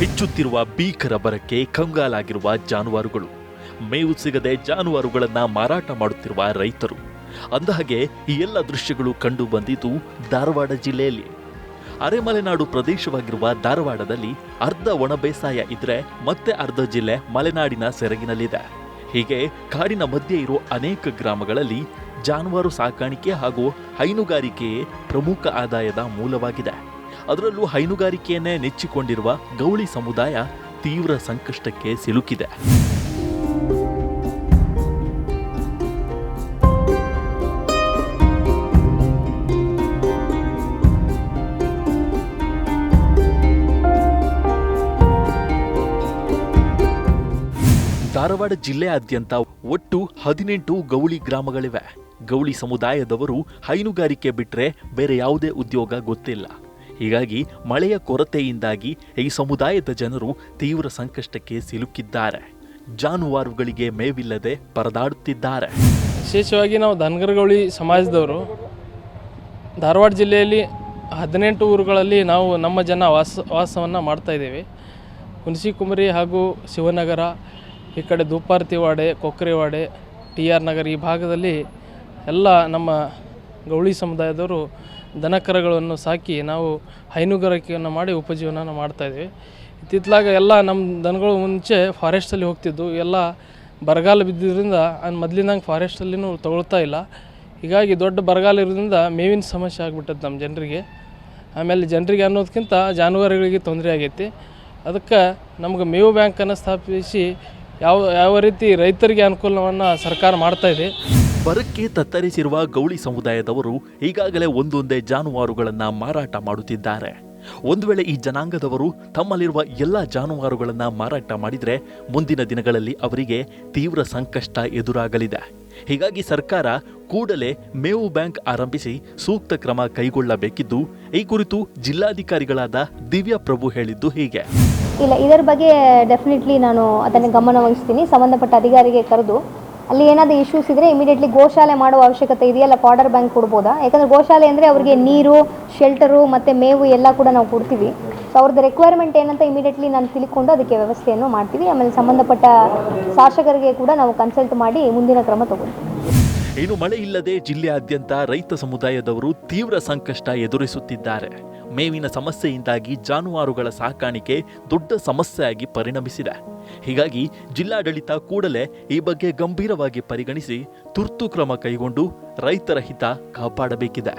ಕಾಡುತ್ತಿರುವ ಭೀಕರ ಬರಕ್ಕೆ ಕಂಗಾಲಾಗಿರುವ ಜಾನುವಾರುಗಳು. ಮೇವು ಸಿಗದೆ ಜಾನುವಾರುಗಳನ್ನು ಮಾರಾಟ ಮಾಡುತ್ತಿರುವ ರೈತರು. ಅಂದಹಾಗೆ, ಈ ಎಲ್ಲ ದೃಶ್ಯಗಳು ಕಂಡು ಬಂದಿದ್ದು ಧಾರವಾಡ ಜಿಲ್ಲೆಯಲ್ಲಿ. ಅರೆಮಲೆನಾಡು ಪ್ರದೇಶವಾಗಿರುವ ಧಾರವಾಡದಲ್ಲಿ ಅರ್ಧ ಒಣ ಬೇಸಾಯ ಇದ್ರೆ ಮತ್ತೆ ಅರ್ಧ ಜಿಲ್ಲೆ ಮಲೆನಾಡಿನ ಸೆರಗಿನಲ್ಲಿದೆ. ಹೀಗೆ ಕಾಡಿನ ಮಧ್ಯೆ ಇರೋ ಅನೇಕ ಗ್ರಾಮಗಳಲ್ಲಿ ಜಾನುವಾರು ಸಾಕಾಣಿಕೆ ಹಾಗೂ ಹೈನುಗಾರಿಕೆಯೇ ಪ್ರಮುಖ ಆದಾಯದ ಮೂಲವಾಗಿದೆ. ಅದರಲ್ಲೂ ಹೈನುಗಾರಿಕೆಯನ್ನೇ ನೆಚ್ಚಿಕೊಂಡಿರುವ ಗೌಳಿ ಸಮುದಾಯ ತೀವ್ರ ಸಂಕಷ್ಟಕ್ಕೆ ಸಿಲುಕಿದೆ. ಧಾರವಾಡ ಜಿಲ್ಲೆಯಾದ್ಯಂತ ಒಟ್ಟು ಹದಿನೆಂಟು ಗೌಳಿ ಗ್ರಾಮಗಳಿವೆ. ಗೌಳಿ ಸಮುದಾಯದವರು ಹೈನುಗಾರಿಕೆ ಬಿಟ್ಟರೆ ಬೇರೆ ಯಾವುದೇ ಉದ್ಯೋಗ ಗೊತ್ತಿಲ್ಲ. ಹೀಗಾಗಿ ಮಳೆಯ ಕೊರತೆಯಿಂದಾಗಿ ಈ ಸಮುದಾಯದ ಜನರು ತೀವ್ರ ಸಂಕಷ್ಟಕ್ಕೆ ಸಿಲುಕಿದ್ದಾರೆ. ಜಾನುವಾರುಗಳಿಗೆ ಮೇವಿಲ್ಲದೆ ಪರದಾಡುತ್ತಿದ್ದಾರೆ. ವಿಶೇಷವಾಗಿ ನಾವು ಧನಗರಗೌಳಿ ಸಮಾಜದವರು, ಧಾರವಾಡ ಜಿಲ್ಲೆಯಲ್ಲಿ ಹದಿನೆಂಟು ಊರುಗಳಲ್ಲಿ ನಾವು ನಮ್ಮ ಜನ ವಾಸ, ವಾಸವನ್ನು ಮಾಡ್ತಾಯಿದ್ದೇವೆ ಹುಣಸಿಕುಮರಿ ಹಾಗೂ ಶಿವನಗರ, ಈ ಕಡೆ ದುಪ್ಪಾರ್ತಿವಾಡೆ ಕೊಕ್ರೆವಾಡೆ, ಟಿ ಆರ್ ನಗರ ಈ ಭಾಗದಲ್ಲಿ ಎಲ್ಲ ನಮ್ಮ ಗೌಳಿ ಸಮುದಾಯದವರು ದನಕರಗಳನ್ನು ಸಾಕಿ ನಾವು ಹೈನುಗಾರಿಕೆಯನ್ನು ಮಾಡಿ ಉಪಜೀವನ ಮಾಡ್ತಾಯಿದ್ವಿ ಇತ್ತಿತ್ತಲಾಗ ಎಲ್ಲ ನಮ್ಮ ದನಗಳು ಮುಂಚೆ ಫಾರೆಸ್ಟಲ್ಲಿ ಹೋಗ್ತಿದ್ವು ಎಲ್ಲ ಬರಗಾಲ ಬಿದ್ದಿದ್ದರಿಂದ ಮೊದಲಿನಂಗೆ ಫಾರೆಸ್ಟಲ್ಲಿನೂ ತಗೊಳ್ತಾ ಇಲ್ಲ. ಹೀಗಾಗಿ ದೊಡ್ಡ ಬರಗಾಲ ಇರೋದ್ರಿಂದ ಮೇವಿನ ಸಮಸ್ಯೆ ಆಗಿಬಿಟ್ಟದ್ದು ನಮ್ಮ ಜನರಿಗೆ. ಆಮೇಲೆ ಜನರಿಗೆ ಅನ್ನೋದಕ್ಕಿಂತ ಜಾನುವಾರುಗಳಿಗೆ ತೊಂದರೆ ಆಗೈತಿ. ಅದಕ್ಕೆ ನಮ್ಗೆ ಮೇವು ಬ್ಯಾಂಕನ್ನು ಸ್ಥಾಪಿಸಿ ಯಾವ ಯಾವ ರೀತಿ ರೈತರಿಗೆ ಅನುಕೂಲವನ್ನು ಸರ್ಕಾರ ಮಾಡ್ತಾ ಇದೆ. ಬರಕ್ಕೆ ತತ್ತರಿಸಿರುವ ಗೌಳಿ ಸಮುದಾಯದವರು ಈಗಾಗಲೇ ಒಂದೊಂದೇ ಜಾನುವಾರುಗಳನ್ನು ಮಾರಾಟ ಮಾಡುತ್ತಿದ್ದಾರೆ. ಒಂದು ವೇಳೆ ಈ ಜನಾಂಗದವರು ತಮ್ಮಲ್ಲಿರುವ ಎಲ್ಲ ಜಾನುವಾರುಗಳನ್ನು ಮಾರಾಟ ಮಾಡಿದ್ರೆ ಮುಂದಿನ ದಿನಗಳಲ್ಲಿ ಅವರಿಗೆ ತೀವ್ರ ಸಂಕಷ್ಟ ಎದುರಾಗಲಿದೆ. ಹೀಗಾಗಿ ಸರ್ಕಾರ ಕೂಡಲೇ ಮೇವು ಬ್ಯಾಂಕ್ ಆರಂಭಿಸಿ ಸೂಕ್ತ ಕ್ರಮ ಕೈಗೊಳ್ಳಬೇಕಿದ್ದು, ಈ ಕುರಿತು ಜಿಲ್ಲಾಧಿಕಾರಿಗಳಾದ ದಿವ್ಯಾ ಪ್ರಭು ಹೇಳಿದ್ದು ಹೀಗೆ. ಇಲ್ಲ, ಇದರ ಬಗ್ಗೆ ಡೆಫಿನೆಟ್ಲಿ ನಾನು ಅದನ್ನು ಗಮನ ವಹಿಸ್ತೀನಿ ಸಂಬಂಧಪಟ್ಟ ಅಧಿಕಾರಿಗೆ ಕರೆದು ಅಲ್ಲಿ ಏನಾದರೂ ಇಶ್ಯೂಸ್ ಇದ್ದರೆ ಇಮಿಡಿಯೇಟ್ಲಿ ಗೋಶಾಲೆ ಮಾಡುವ ಅವಶ್ಯಕತೆ ಇದೆಯಲ್ಲ ಫಾಡರ್ ಬ್ಯಾಂಕ್ ಕೊಡ್ಬೋದಾ? ಯಾಕಂದರೆ ಗೋಶಾಲೆ ಅಂದರೆ ಅವರಿಗೆ ನೀರು ಶೆಲ್ಟರು ಮತ್ತು ಮೇವು ಎಲ್ಲ ಕೂಡ ನಾವು ಕೊಡ್ತೀವಿ. ಸೊ ಅವ್ರದ್ದು ರಿಕ್ವೈರ್ಮೆಂಟ್ ಏನಂತ ಇಮಿಡಿಯೇಟ್ಲಿ ನಾನು ತಿಳ್ಕೊಂಡು ಅದಕ್ಕೆ ವ್ಯವಸ್ಥೆಯನ್ನು ಮಾಡ್ತೀವಿ. ಆಮೇಲೆ ಸಂಬಂಧಪಟ್ಟ ಶಾಸಕರಿಗೆ ಕೂಡ ನಾವು ಕನ್ಸಲ್ಟ್ ಮಾಡಿ ಮುಂದಿನ ಕ್ರಮ ತಗೊಳ್ತೀವಿ. ಇನ್ನು ಮಳೆ ಇಲ್ಲದೆ ಜಿಲ್ಲೆಯಾದ್ಯಂತ ರೈತ ಸಮುದಾಯದವರು ತೀವ್ರ ಸಂಕಷ್ಟ ಎದುರಿಸುತ್ತಿದ್ದಾರೆ. ಮೇವಿನ ಸಮಸ್ಯೆಯಿಂದಾಗಿ ಜಾನುವಾರುಗಳ ಸಾಕಾಣಿಕೆ ದೊಡ್ಡ ಸಮಸ್ಯೆಯಾಗಿ ಪರಿಣಮಿಸಿದೆ. ಹೀಗಾಗಿ ಜಿಲ್ಲಾಡಳಿತ ಕೂಡಲೇ ಈ ಬಗ್ಗೆ ಗಂಭೀರವಾಗಿ ಪರಿಗಣಿಸಿ ತುರ್ತು ಕ್ರಮ ಕೈಗೊಂಡು ರೈತರ ಹಿತ ಕಾಪಾಡಬೇಕಿದೆ.